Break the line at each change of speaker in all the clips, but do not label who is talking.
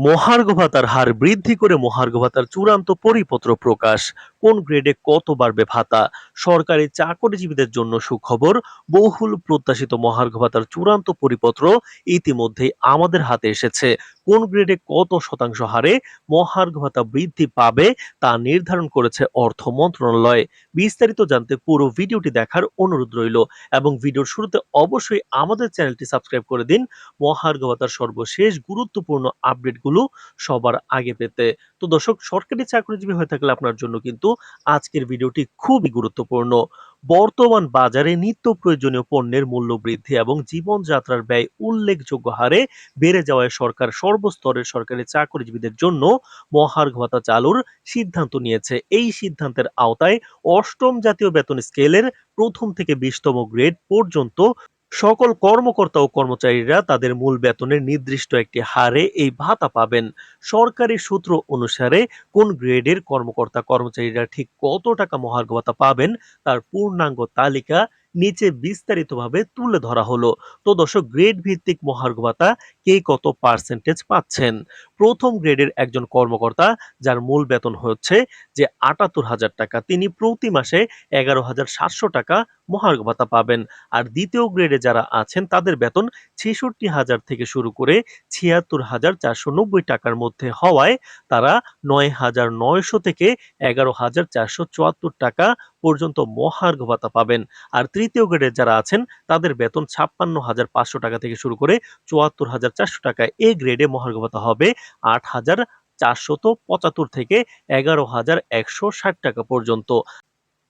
মহার্ঘ ভাতার হার বৃদ্ধি করে মহার্ঘ ভাতার চূড়ান্ত পরিপত্র প্রকাশ। কোন গ্রেডে কত বাড়বে ভাতা? সরকারি চাকরিজীবীদের জন্য সুখবর, বহুল প্রত্যাশিত মহার্ঘ ভাতার চূড়ান্ত পরিপত্র ইতিমধ্যেই আমাদের হাতে এসেছে। কোন গ্রেডে কত শতাংশ হারে মহার্ঘ ভাতা বৃদ্ধি পাবে তা নির্ধারণ করেছে অর্থ মন্ত্রণালয়। বিস্তারিত জানতে পুরো ভিডিওটি দেখার অনুরোধ রইল এবং ভিডিওর শুরুতে অবশ্যই আমাদের চ্যানেলটি সাবস্ক্রাইব করে দিন। মহার্ঘ ভাতার সর্বশেষ গুরুত্বপূর্ণ আপডেটগুলো সবার আগে পেতে। তো দর্শক, সরকারি চাকরিজীবী হয়ে থাকলে আপনার জন্য কিন্তু আজকের ভিডিওটি খুবই গুরুত্বপূর্ণ। বর্তমান বাজারে নিত্য প্রয়োজনীয় পণ্যের মূল্য বৃদ্ধি এবং জীবনযাত্রার ব্যয় উল্লেখযোগ্য হারে বেড়ে যাওয়ায় সরকার সর্বস্তরের সরকারি চাকরিজীবীদের জন্য মহার্ঘ ভাতা চালুর সিদ্ধান্ত নিয়েছে। এই সিদ্ধান্তের আওতায় অষ্টম জাতীয় বেতন স্কেলের প্রথম থেকে বিশতম গ্রেড পর্যন্ত সকল কর্মকর্তা ও কর্মচারীরা তাদের মূল বেতনের নির্দিষ্ট একটি হারে এই ভাতা পাবেন। সরকারি সূত্র অনুসারে কোন গ্রেডের কর্মকর্তা কর্মচারীরা ঠিক কত টাকা মহার্ঘ ভাতা পাবেন তার পূর্ণাঙ্গ তালিকা নিচে বিস্তারিতভাবে তুলে ধরা হলো। তো দর্শক গ্রেড ভিত্তিক মহার্ঘ ভাতা কে কত পার্সেন্টেজ পাচ্ছেন? প্রথম গ্রেডের একজন কর্মকর্তা যার মূল বেতন হচ্ছে যে আটাত্তর হাজার টাকা, তিনি প্রতি মাসে এগারো হাজার সাতশো টাকা মহার্ঘ ভাতা পাবেন। আর দ্বিতীয় গ্রেডে যারা আছেন, তাদের বেতন ছেষট্টি হাজার থেকে শুরু করে ছিয়াত্তর হাজার চারশো নব্বই টাকার মধ্যে হওয়ায় তারা নয় হাজার নয়শো থেকে এগারো হাজার চারশো চুয়াত্তর টাকা পর্যন্ত মহার্ঘ ভাতা পাবেন। আর তৃতীয় গ্রেডের যারা আছেন, তাদের বেতন ছাপ্পান্ন হাজার পাঁচশো টাকা থেকে শুরু করে চুয়াত্তর হাজার চারশো টাকা এ গ্রেডে মহার্ঘ ভাতা হবে। আট হাজার চারশত পঁচাত্তর থেকে এগারো হাজার একশো ষাট টাকা পর্যন্ত।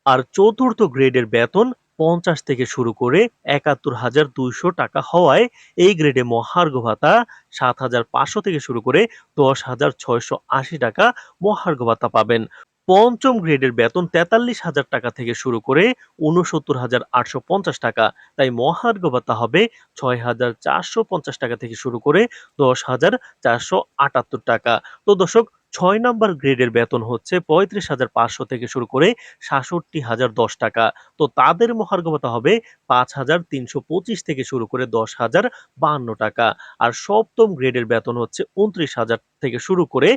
আর চতুর্থ গ্রেডের বেতন পঞ্চাশ থেকে শুরু করে একাত্তর হাজার দুইশো টাকা হওয়ায় এই গ্রেডে মহার্ঘ ভাতা সাত হাজার পাঁচশো থেকে শুরু করে দশ হাজার ছয়শো আশি টাকা মহার্ঘ ভাতা পাবেন। পঞ্চম গ্রেডের বেতন তেতাল্লিশ হাজার টাকা থেকে শুরু করে উনসত্তর হাজার আটশো পঞ্চাশ টাকা। তাই মহার্ঘ ভাতা হবে ছয় হাজার চারশো পঞ্চাশ টাকা থেকে শুরু করে দশ হাজার চারশো আটাত্তর টাকা। তো দর্শক, ছয় নম্বর গ্রেডের বেতন হচ্ছে পঁয়ত্রিশ হাজার পাঁচশো থেকে শুরু করে সাতষট্টি হাজার দশ টাকা। তো তাদের মহার্ঘ ভাতা হবে পাঁচ হাজার তিনশো পঁচিশ থেকে শুরু করে দশ হাজার বাহান্ন টাকা। আর সপ্তম গ্রেডের বেতন হচ্ছে উনত্রিশ হাজার থেকে শুরু করে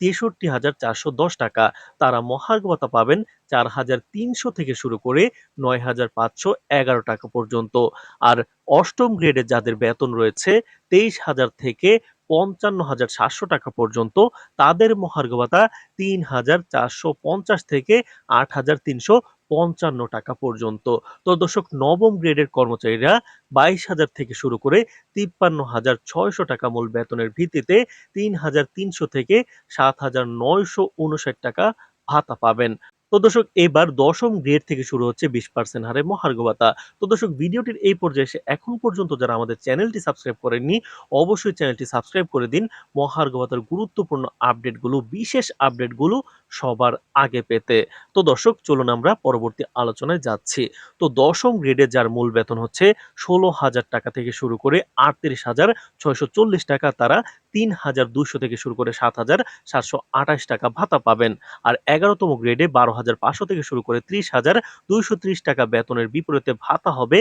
তেষট্টি হাজার চারশো দশ টাকা। তারা মহার্ঘ ভাতা পাবেন চার হাজার তিনশো থেকে শুরু করে নয় হাজার পাঁচশো এগারো টাকা পর্যন্ত। আর অষ্টম গ্রেডে যাদের বেতন রয়েছে তেইশ হাজার থেকে পঞ্চান্ন হাজার সাতশো টাকা পর্যন্ত, তাদের মহার্ঘ ভাতা তিন হাজার চারশো পঞ্চাশ থেকে আট হাজার তিনশো পঞ্চান্ন টাকা পর্যন্ত। তো দর্শক, নবম গ্রেডের কর্মচারীরা বাইশ হাজার থেকে শুরু করে তিপ্পান্ন হাজার ছয়শো টাকা মূল বেতনের ভিত্তিতে তিন হাজার তিনশো থেকে সাত হাজার নয়শো উনষাট টাকা ভাতা পাবেন। তো দর্শক, এবার দশম গ্রেড থেকে শুরু হচ্ছে বিশ পার্সেন্ট হারে মহার্ঘ ভাতা। তো দর্শক, ভিডিওটির এই পর্যায়ে এসে এখন পর্যন্ত যারা আমাদের চ্যানেলটি সাবস্ক্রাইব করেননি, অবশ্যই চ্যানেলটি সাবস্ক্রাইব করে দিন। মহার্ঘ ভাতার গুরুত্বপূর্ণ আপডেটগুলো, বিশেষ আপডেটগুলো সবার আগে পেতে। তো দর্শক, চলুন আমরা পরবর্তী আলোচনায় যাচ্ছি। তো দশম গ্রেডে যার মূল বেতন হচ্ছে ষোলো হাজার টাকা থেকে শুরু করে আটত্রিশ হাজার ছয়শো চল্লিশ টাকা, তারা তিন হাজার দুশো থেকে শুরু করে সাত হাজার সাতশো আঠাশ টাকা ভাতা পাবেন। আর এগারোতম গ্রেডে বারো হাজার পাঁচশো থেকে শুরু করে ত্রিশ হাজার দুইশো ত্রিশ টাকা বেতনের বিপরীতে ভাতা হবে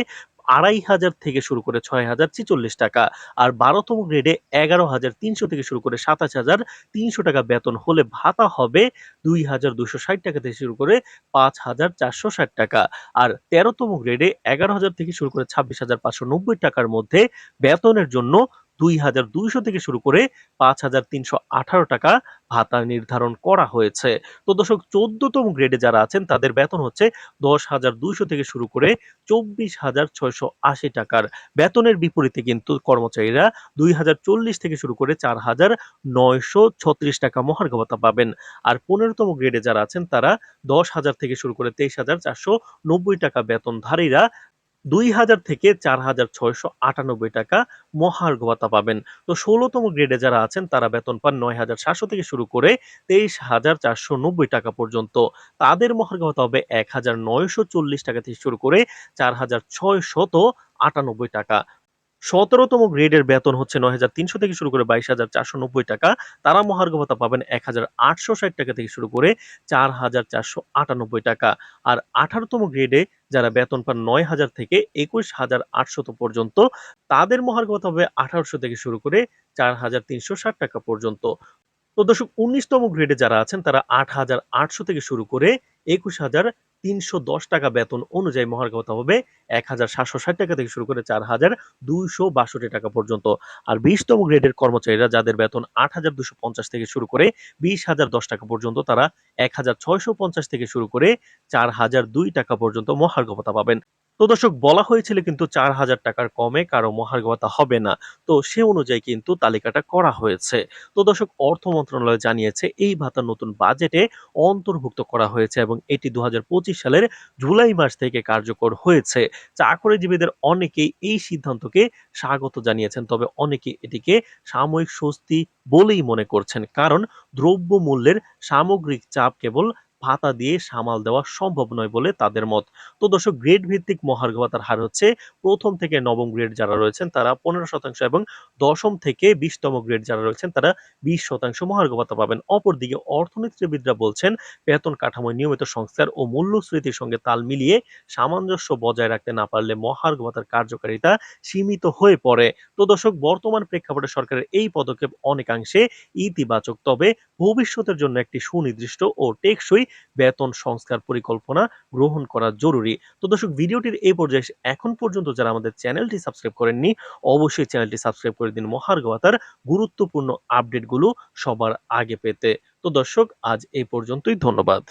আড়াই হাজার থেকে শুরু করে ছয় হাজার ছিচল্লিশ টাকা। আর বারোতম গ্রেডে এগারো হাজার তিনশো থেকে শুরু করে সাতাশ হাজার তিনশো টাকা বেতন হলে ভাতা হবে দুই হাজার দুশো ষাট টাকা থেকে শুরু করে পাঁচ হাজার চারশো ষাট টাকা। আর তেরোতম গ্রেডে এগারো হাজার থেকে শুরু করে ছাব্বিশ হাজার পাঁচশো নব্বই টাকার মধ্যে বেতনের জন্য দুই হাজার দুইশো থেকে শুরু করে পাঁচ হাজার তিনশো আঠারো টাকা ভাতা নির্ধারণ করা হয়েছে। তো দর্শক, চোদ্দতম গ্রেডে যারা আছেন, তাদের বেতন হচ্ছে দশ হাজার দুইশো থেকে শুরু করে চব্বিশ হাজার ছয়শো আশি টাকার। বেতনের বিপরীতে কিন্তু কর্মচারীরা দুই হাজার চল্লিশ থেকে শুরু করে চার হাজার নয়শো ছত্রিশ টাকা মহার্ঘ ভাতা পাবেন। আর পনেরোতম গ্রেডে যারা আছেন, তারা দশ হাজার থেকে শুরু করে তেইশ হাজার চারশো নব্বই টাকা বেতনধারীরা দুই হাজার থেকে চার হাজার ছয়শো আটানব্বই টাকা মহার্ঘ ভাতা পাবেন। তো ষোলোতম গ্রেডে যারা আছেন, তারা বেতন পান নয় হাজার সাতশো থেকে শুরু করে তেইশ হাজার চারশো নব্বই টাকা পর্যন্ত। তাদের মহার্ঘ ভাতা হবে এক হাজার নয়শো চল্লিশ টাকা থেকে শুরু করে চার হাজার ছয়শত আটানব্বই টাকা। সতেরোতম গ্রেডের বেতন হচ্ছে নয় হাজার তিনশো থেকে শুরু করে বাইশ হাজার চারশো নব্বই টাকা। তারা মহার্ঘ ভাতা পাবেন এক হাজার আটশো ষাট টাকা থেকে শুরু করে চার হাজার চারশো আটানব্বই টাকা। আর আঠারোতম গ্রেডে যারা বেতন পান নয় হাজার থেকে একুশ হাজার আটশত পর্যন্ত, তাদের মহার্ঘ ভাতা হবে আঠারোশো থেকে শুরু করে চার হাজার তিনশো ষাট টাকা পর্যন্ত। তো দর্শক, উনিশতম গ্রেডে যারা আছেন, তারা আট হাজার আটশো থেকে শুরু করে একুশ হাজার তিনশো দশ টাকা বেতন অনুযায়ী মহার্ঘ ভাতা হবে এক হাজার সাতশো ষাট টাকা থেকে শুরু করে চার হাজার দুইশো বাষট্টি টাকা পর্যন্ত। আর বিশতম গ্রেডের কর্মচারীরা যাদের বেতন আট হাজার দুশো পঞ্চাশ থেকে শুরু করে বিশ হাজার দশ টাকা পর্যন্ত, তারা এক হাজার ছয়শো পঞ্চাশ থেকে শুরু করে চার হাজার দুই টাকা পর্যন্ত মহার্ঘ পাবেন। তো দর্শক, বলা হয়েছিল কিন্তু চার হাজার টাকার কমে কারও মহার্ঘ হবে না। তো সে অনুযায়ী কিন্তু তালিকাটা করা হয়েছে। তো দর্শক, অর্থ মন্ত্রণালয় জানিয়েছে, এই ভাতা নতুন বাজেটে অন্তর্ভুক্ত করা হয়েছে এবং এটি দুহাজার পঁচিশ সালের জুলাই মাস থেকে কার্যকর হয়েছে। চাকরিজীবীদের অনেকেই এই সিদ্ধান্তকে স্বাগত জানিয়েছেন, তবে অনেকে এটিকে সাময়িক স্বস্তি বলেই মনে করছেন। কারণ দ্রব্য মূল্যের সামগ্রিক চাপ কেবল ভাতা দিয়ে সামাল দেওয়া সম্ভব নয় বলে তাদের মত। তো দর্শক গ্রেড ভিত্তিক মহার্ঘ ভাতার হার হচ্ছে প্রথম থেকে নবম গ্রেড যারা রয়েছেন তারা পনেরো শতাংশ এবং দশম থেকে বিশতম গ্রেড যারা রয়েছেন তারা বিশ শতাংশ মহার্ঘ ভাতা পাবেন। অপরদিকে অর্থনীতিবিদরা বলছেন, বেতন কাঠামো নিয়মিত সংস্কার ও মূল্যস্ফীতির সঙ্গে তাল মিলিয়ে সামঞ্জস্য বজায় রাখতে না পারলে মহার্ঘ ভাতার কার্যকারিতা সীমিত হয়ে পড়ে। তো দর্শক, বর্তমান প্রেক্ষাপটে সরকারের এই পদক্ষেপ অনেকাংশে ইতিবাচক। তবে ভবিষ্যতের জন্য একটি সুনির্দিষ্ট ও টেকসই বেতন সংস্কার পরিকল্পনা গ্রহণ করা জরুরি। তো দর্শক, ভিডিওটির এই পর্যায়ে এখন পর্যন্ত যারা আমাদের চ্যানেলটি সাবস্ক্রাইব করেননি, অবশ্যই চ্যানেলটি সাবস্ক্রাইব করে দিন। মহার্ঘ ভাতার গুরুত্বপূর্ণ আপডেটগুলো সবার আগে পেতে। তো দর্শক, আজ এই পর্যন্তই, ধন্যবাদ।